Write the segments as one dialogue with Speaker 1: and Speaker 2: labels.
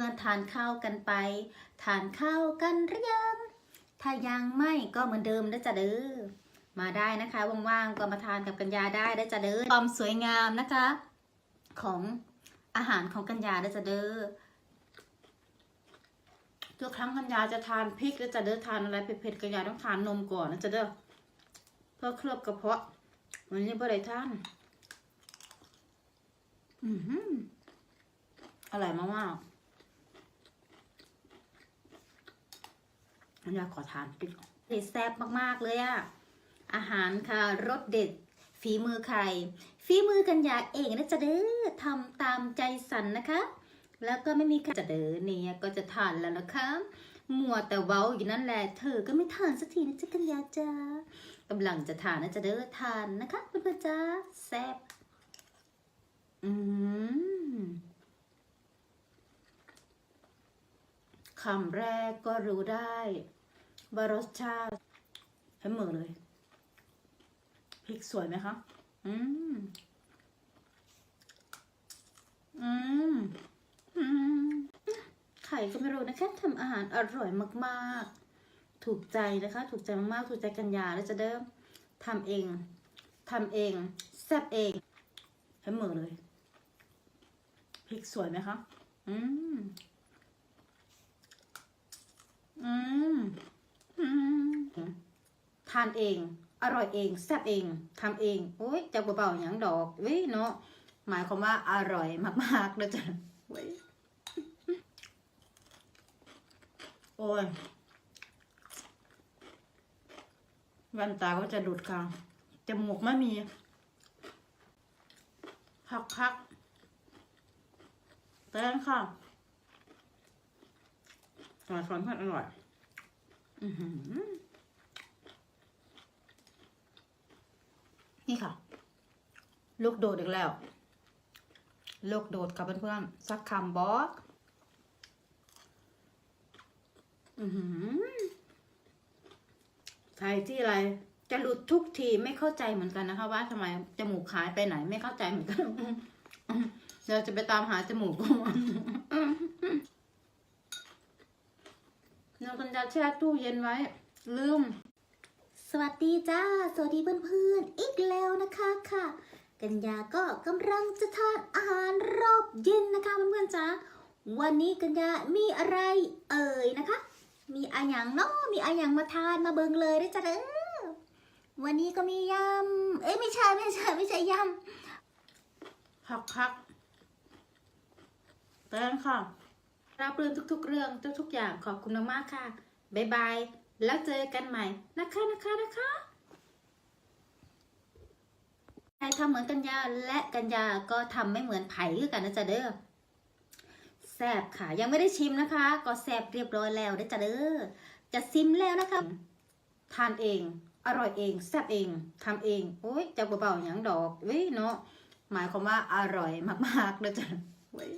Speaker 1: พื่อนๆทานข้าวกันไป ทานข้าวกันหรือยัง ถ้ายังไม่ก็เหมือนเดิมนะจ๊ะเด้อ มาได้นะคะว่างๆก็มาทานกับกัญญาได้นะจ๊ะเด้อ ความสวยงามนะคะ ของอาหารของกัญญานะจ๊ะเด้อทุกครั้งกัญญาจะทานพริกแล้วจะเด้อทานอะไรเผ็ดๆกัญญาต้องทานนมก่อนนะจะเด้อเพื่อเคลือบกระเพาะวันนี้บ่ได้ทานอือหืออร่อยมากๆ อันนี้ขอทานเด็ดแซ่บมากๆเลยอะอาหารค่ะรสเด็ดฝีมือใครฝีมือกันยาเองนะจะเด้อทำตามใจสันนะคะ แล้วก็ไม่มีใครจะเด้อเนี่ยก็จะทานแล้วนะคะมัวแต่เว้าอยู่นั่นแหละเธอก็ไม่ทานสักทีนะจ๊ะกันยาจ้ากำลังจะทานนะจะเด้อทานนะคะเพื่อนๆจ้าแซ่บอืม คำแรกก็รู้ได้ว่ารสชาติให้มือเลยพริกสวยไหมคะ อืม อืม อืม ไข่ก็ไม่รู้นะคะทำอาหารอร่อยมากๆ ถูกใจนะคะ ถูกใจมากๆ ถูกใจกัญญาแล้วจะเดิมทำเองทำเองแซ่บเองให้มือเลยพริกสวยไหมคะ อืม อืมอืมทานเอง อร่อยเองแซ่บเองทำเองโอ้ยจะเบาๆอย่างดอกเว้ยเนาะหมายความว่าอร่อยมากๆเลยจ้ะเว้ยโอ้ยแว่นตาก็จะดูดค่ะจมูกไม่มี พักพักๆแต้งค่ะ อร่อยฟันพันอร่อย อือหือนี่ค่ะ ลูกโดดอีกแล้ว ลูกโดดกับเพื่อนๆสักคำบอกอือหือใครที่อะไร จะหลุดทุกทีไม่เข้าใจเหมือนกันนะคะ ว่าทำไมจมูกหายไปไหน ไม่เข้าใจเหมือนกันเดี๋ยวจะไปตามหาจมูกก่อ นน้องกัญญาแช่ตู้เย็นไว้ ลืม สวัสดีจ้า สวัสดีเพื่อนๆ อีกแล้วนะคะค่ะ กัญญาก็กำลังจะทานอาหารรอบเย็นนะคะเพื่อนๆจ้าวันนี้กัญญามีอะไรเอ่ยนะคะ มีอาหยังเนาะมีอาหยังมาทานมาเบิงเลยได้อจ้ะเด้อวันนี้ก็มียำ เอ้ยไม่ใช่ไม่ใช่ไม่ใช่ยำผักผักแป้งค่ะ รับเรื่องทุกๆ เรื่องทุกๆอย่างขอบคุณมากๆค่ะบ๊ายบายแล้วเจอกันใหม่นะคะนะคะนะคะใครทำเหมือนกัญญาและกัญญาก็ทำไม่เหมือนไผ่คือกันนะจ๊ะเด้อแซบค่ะ ยังไม่ได้ชิมนะคะ ก็แซบเรียบร้อยแล้วนะจ๊ะเด้อจะซิมแล้วนะคะทานเอง อร่อยเองแซบเองทำเองโอ้ยจะเบาๆอย่างดอกเว้ยเนาะหมายความว่าอร่อยมากๆนะจ๊ะเว้ย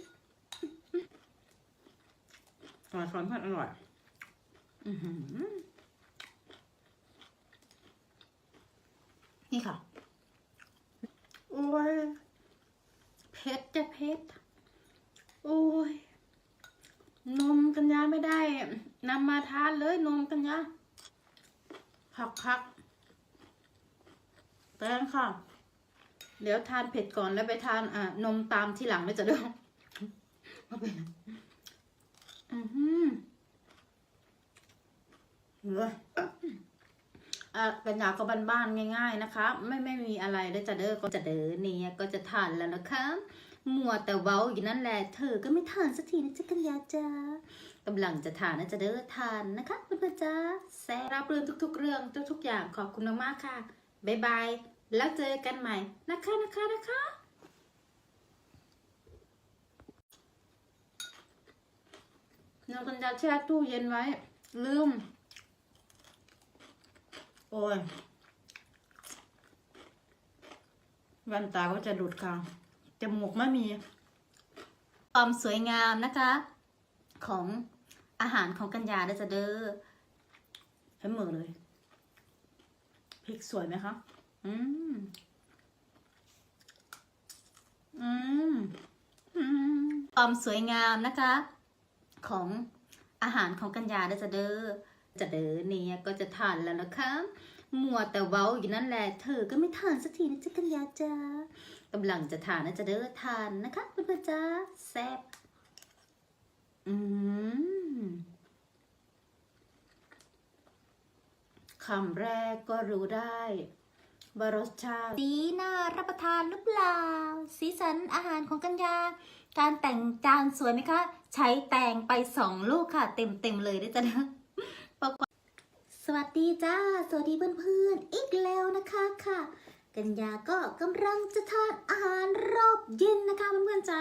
Speaker 1: อร่อยฟันพันอร่อย อือหือ นี่ค่ะ โอ้ยเผ็ดจะเผ็ดโอ้ย นมกัญญาไม่ได้นำมาทานเลยนมกัญญาพักพักแป้งค่ะ เดี๋ยวทานเผ็ดก่อนแล้วไปทานอ่านมตามทีหลังเลยจะเด้อมาเป็น อือหือเฮ้ยอะกัญญาก็บ้านๆง่าย ๆ นะคะ ไม่ไม่มีอะไรเลยจะเด้อก็จะเด้อเนี่ยก็จะทานแล้วนะคะมัวแต่เว้าอยู่นั่นแหละ เธอก็ไม่ทานสักทีนะจ๊ะกัญญาจ้ากำลังจะทานนะจะเด้อทานนะคะเพื่อนๆจ้าแซ่รับเรื่องทุก ๆ เรื่องทุกๆอย่างขอบคุณมากๆค่ะบ๊ายบายแล้วเจอกันใหม่นะคะนะคะนะคะ น้อกัญญาแช่ตู้เย็นไว้ ลืม โอ้ยแว่นตาก็จะดูดค่ะจมูกไม่มี ความสวยงามนะคะ ของอาหารของกัญญาได้จะเด้อให้มือเลยพริกสวยไหมคะ อืม อืม อืม ความสวยงามนะคะ ของอาหารของกัญญาเด้อจะเด้อจะเด้อเนี่ยก็จะทานแล้วนะคะมัวแต่เว้าอยู่นั่นแหละเธอก็ไม่ทานสักทีนะจ๊ะกัญญาจ้ากำลังจะทานนะจะเด้อทานนะคะเพื่อนๆจ้าแซ่บอืมคำแรกก็รู้ได้ว่ารสชาติดีน่ารับประทานหรือเปล่า สีสันอาหารของกัญญา การแต่งจานสวยไหมคะ ใช้แตงไปสองลูกค่ะ เต็มเต็มๆเลยด้วยจ้ะนะปกติสวัสดีจ้า สวัสดีเพื่อนๆ อีกแล้วนะคะค่ะ กัญญาก็กำลังจะทานอาหารรอบเย็นนะคะเพื่อนๆจ้า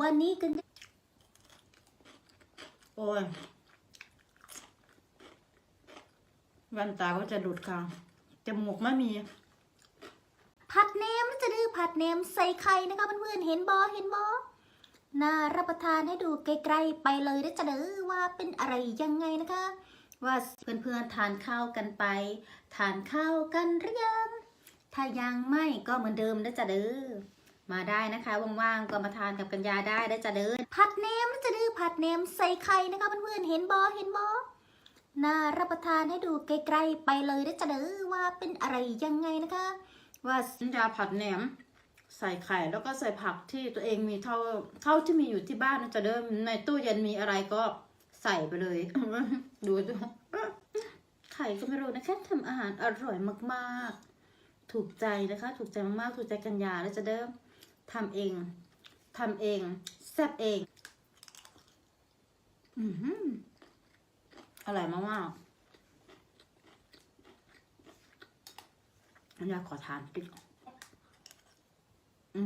Speaker 1: วันนี้กัญญา
Speaker 2: โอ้ยแว่นตาก็จะหลุดค่ะจมูกไม่มี
Speaker 1: ผัดแหนมนะจะดื้อผัดแหนมใส่ไข่นะคะเพื่อนๆเห็นบอเห็นบอ น่ารับประทานให้ดูไกลๆไปเลยนะจะเด้อว่าเป็นอะไรยังไงนะคะ ว่าเพื่อนๆทานข้าวกันไป ทานข้าวกันหรือยังถ้ายังไม่ก็เหมือนเดิมนะจะเด้อมาได้นะคะว่างๆก็มาทานกับกัญญาได้นะจะเด้อผัดแหนมนะจะดื้อผัดแหนมใส่ไข่นะคะเพื่อนๆเห็นบอเห็นบอน่ารับประทานให้ดูไกลๆไปเลยนะจะเด้อว่าเป็นอะไรยังไงนะคะ ว่า
Speaker 2: น้ำยาผัดแหนม ใส่ไข่แล้วก็ใส่ผักที่ตัวเองมีเท่าเท่าที่มีอยู่ที่บ้านนะจะเดิมในตู้เย็นมีอะไรก็ใส่ไปเลย ดูดู
Speaker 1: ไข่ก็ไม่รู้นะคะทำอาหารอร่อยมากๆ ถูกใจนะคะ ถูกใจมากๆ ถูกใจกัญญาแล้วจะเดิมทำเองทำเองแซ่บเอง
Speaker 2: อืออร่อยมากๆน้ำยาขอทานปิด อื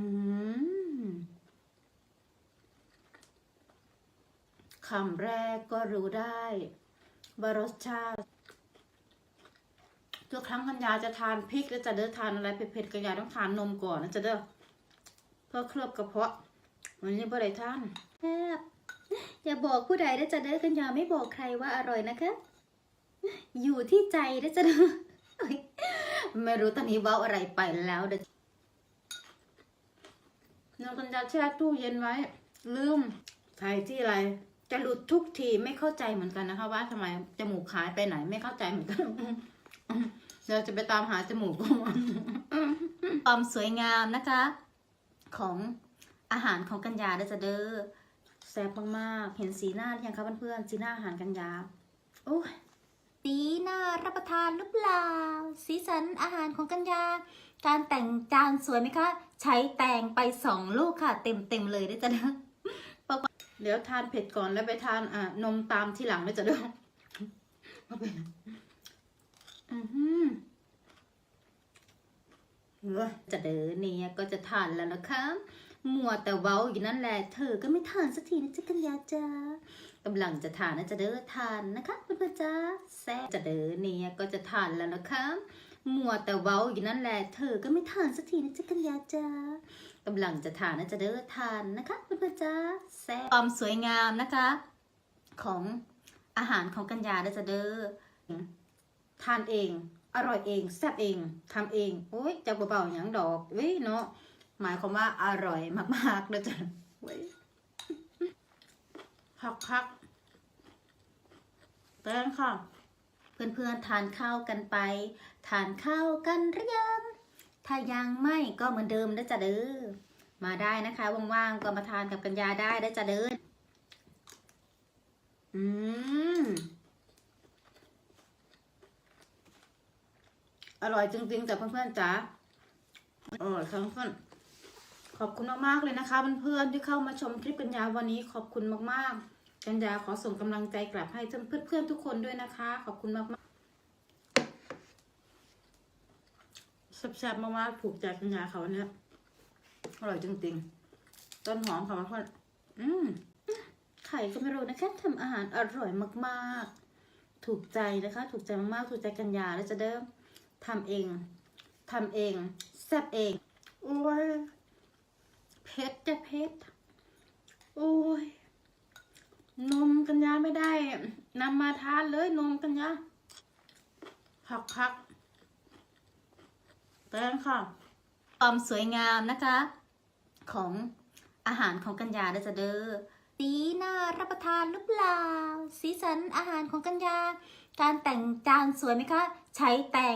Speaker 2: มคำแรกก็รู้ได้ว่ารสชาติทุกครั้งกัญญาจะทานพริกแล้วจะเด้อทานอะไรเผ็ดๆกัญญาต้องทานนมก่อนนะจะเด้อเพื่อเคลือบกระเพาะวันนี้บ่ได้ทาน
Speaker 1: แซ่บอย่าบอกผู้ใดนะจะเด้อกัญญาไม่บอกใครว่าอร่อยนะคะ อยู่ที่ใจนะจะเด้อไม่รู้ตอนนี้ว้าอะไรไปแล้วเด้อ
Speaker 2: น้องกัญญาแช่ตู้เย็นไว้ ลืมใส่ที่อะไร จะหลุดทุกทีไม่เข้าใจเหมือนกันนะคะ ว่าทำไมจมูกหายไปไหนไม่เข้าใจเหมือนกันเดี๋ยวจะไปตามหาจมูก
Speaker 1: ความสวยงามนะคะ ของอาหารของกัญญาเด้อจะเด้อแซ่บมากๆเห็นสีหน้าหรือยังคะเพื่อนๆสีหน้าอาหารกัญญาโอ้สีหน้ารับประทานหรือเปล่า สีสันอาหารของกัญญา การแต่งจานสวยไหมคะ ใช้แตงไปสองลูกค่ะ เต็มเต็มเลยเด้อจะเด้อ
Speaker 2: เดี๋ยวทานเผ็ดก่อนแล้วไปทานอ่านมตามทีหลังเลยจะด้วยเอาไปนะอือหือ
Speaker 1: จะเด้อเนี่ยก็จะทานแล้วนะคะมัวแต่เว้าอยู่นั่นแหละเธอก็ไม่ทานสักทีนะจ๊ะกัญญาจ้ากำลังจะทานนะจะเด้อทานนะคะเพื่อนๆจ้าแซ่จะเด้อเนี่ยก็จะทานแล้วนะคะ มัวแต่เว้าอยู่นั่นแหละ เธอก็ไม่ทานสักทีนะจ๊ะกัญญาจ้ากำลังจะทานนะจะเด้อทานนะคะเพื่อนๆจ้าแซ่บความสวยงามนะคะ ของอาหารของกัญญาเด้อจะเด้อ
Speaker 2: ทานเอง อร่อยเองแซ่บเองทำเอง โอ้ยจากเบาๆอย่างดอกเว้ยเนาะหมายความว่าอร่อยมากๆเลยจ้ะเว้ยพักๆแตงค่ะ
Speaker 1: เพื่อนๆทานข้าวกันไป ทานข้าวกันหรือยัง ถ้ายังไม่ก็เหมือนเดิมนะจ๊ะเด้อมาได้นะคะว่างๆก็มาทานกับกัญญาได้นะจ๊ะเด้อ
Speaker 2: อืมอร่อยจริงๆจ้ะเพื่อนๆจ๋าอร่อยค่ะเพื่อนขอบคุณมากๆเลยนะคะเพื่อนๆที่เข้ามาชมคลิปกัญญาวันนี้ขอบคุณมากๆ กัญญาขอส่งกำลังใจกลับให้เพื่อนๆทุกคนด้วยนะคะ ขอบคุณมากๆแซ่บๆมากๆถูกใจกัญญาเขาวันเนี้ยอร่อยจริงๆ ต้นหอมค่ะเพื่อนอืม
Speaker 1: ไข่ก็ไม่รู้นะคะทำอาหารอร่อยมากๆ ถูกใจนะคะ ถูกใจมากๆ ถูกใจกัญญาแล้วจะเด้อทำเองทำเองแซ่บเอง
Speaker 2: โอ้ยเผ็ดจะเผ็ดโอ้ย นมกัญญาไม่ได้นำมาทานเลยนมกัญญาพักพักแตงค่ะ
Speaker 1: ความสวยงามนะคะ ของอาหารของกัญญาเด้อจะเด้อดีน่ารับประทานหรือเปล่า สีสันอาหารของกัญญา การแต่งจานสวยไหมคะ ใช้แต่ง